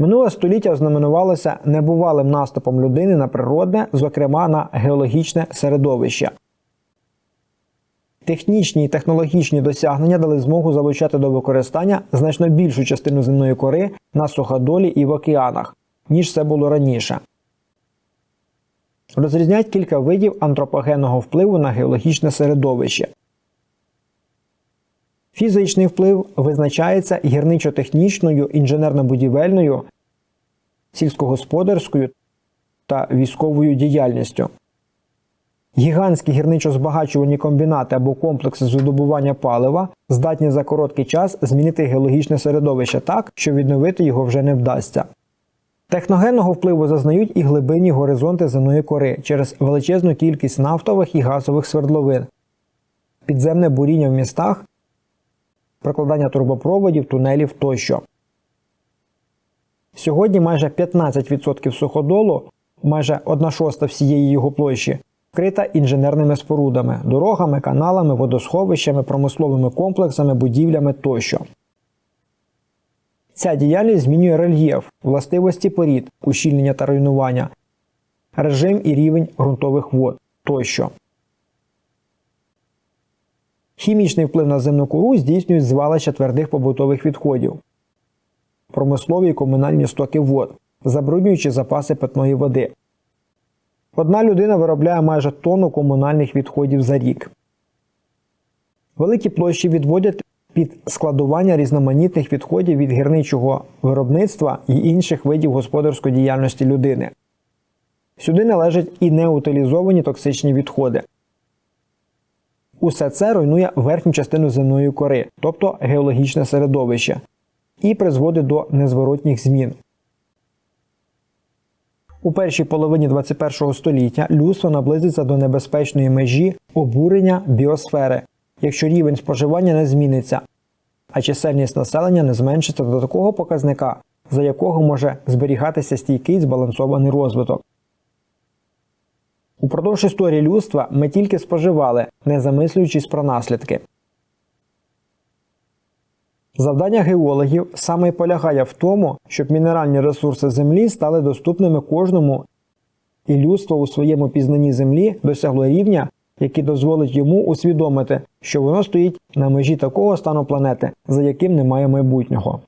Минуле століття ознаменувалося небувалим наступом людини на природне, зокрема на геологічне середовище. Технічні і технологічні досягнення дали змогу залучати до використання значно більшу частину земної кори на суходолі і в океанах, ніж це було раніше. Розрізняють кілька видів антропогенного впливу на геологічне середовище. Фізичний вплив визначається гірничо-технічною, інженерно-будівельною, сільськогосподарською та військовою діяльністю. Гігантські гірничо-збагачувальні комбінати або комплекси з видобування палива здатні за короткий час змінити геологічне середовище так, що відновити його вже не вдасться. Техногенного впливу зазнають і глибинні горизонти земної кори через величезну кількість нафтових і газових свердловин, підземне буріння в містах, прокладання трубопроводів, тунелів тощо. Сьогодні майже 15% суходолу, майже 1 шоста всієї його площі, вкрита інженерними спорудами, дорогами, каналами, водосховищами, промисловими комплексами, будівлями тощо. Ця діяльність змінює рельєф, властивості порід, ущільнення та руйнування, режим і рівень ґрунтових вод тощо. Хімічний вплив на земну кору здійснюють звалища твердих побутових відходів, промислові і комунальні стоки вод, забруднюючи запаси питної води. Одна людина виробляє майже тонну комунальних відходів за рік. Великі площі відводять під складування різноманітних відходів від гірничого виробництва і інших видів господарської діяльності людини. Сюди належать і неутилізовані токсичні відходи. Усе це руйнує верхню частину земної кори, тобто геологічне середовище, і призводить до незворотніх змін. У першій половині 21 століття людство наблизиться до небезпечної межі обурення біосфери, якщо рівень споживання не зміниться, а чисельність населення не зменшиться до такого показника, за якого може зберігатися стійкий збалансований розвиток. Упродовж історії людства ми тільки споживали, не замислюючись про наслідки. Завдання геологів саме й полягає в тому, щоб мінеральні ресурси землі стали доступними кожному, і людство у своєму пізнанні землі досягло рівня, який дозволить йому усвідомити, що воно стоїть на межі такого стану планети, за яким немає майбутнього.